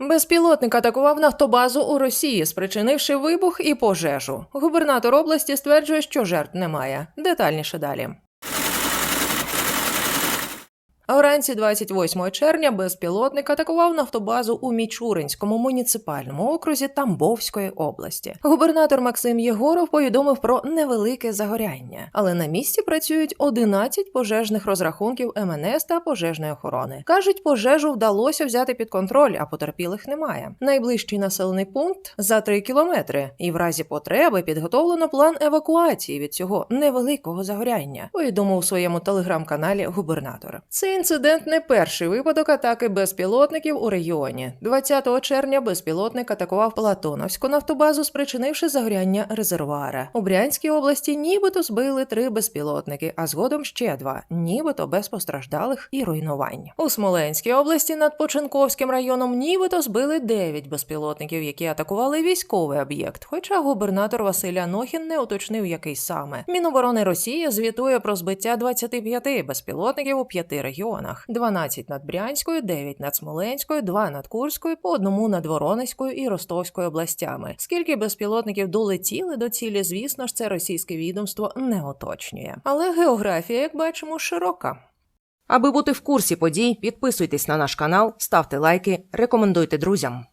Безпілотник атакував нафтобазу у Росії, спричинивши вибух і пожежу. Губернатор області стверджує, що жертв немає. Детальніше далі. Вранці 28 червня безпілотник атакував нафтобазу у Мічуринському муніципальному окрузі Тамбовської області. Губернатор Максим Єгоров повідомив про невелике загоряння, але на місці працюють 11 пожежних розрахунків МНС та пожежної охорони. кажуть, пожежу вдалося взяти під контроль, а потерпілих немає. Найближчий населений пункт за 3 кілометри, і в разі потреби підготовлено план евакуації від цього невеликого загоряння. Повідомив у своєму телеграм-каналі губернатор. Цей інцидент не перший випадок атаки безпілотників у регіоні. 20 червня безпілотник атакував Платоновську нафтобазу, спричинивши загоряння резервуара. У Брянській області нібито збили три безпілотники, а згодом ще два, нібито без постраждалих і руйнувань. У Смоленській області над Починковським районом нібито збили 9 безпілотників, які атакували військовий об'єкт. Хоча губернатор Василь Анохін не уточнив, який саме. Міноборони Росії звітує про збиття 25 безпілотників у п'яти регіонах: 12 над Брянською, 9 над Смоленською, 2 над Курською, по одному над Воронезькою і Ростовською областями. Скільки безпілотників долетіли до цілі, звісно ж, це російське відомство не уточнює. Але географія, як бачимо, широка. Аби бути в курсі подій, підписуйтесь на наш канал, ставте лайки, рекомендуйте друзям.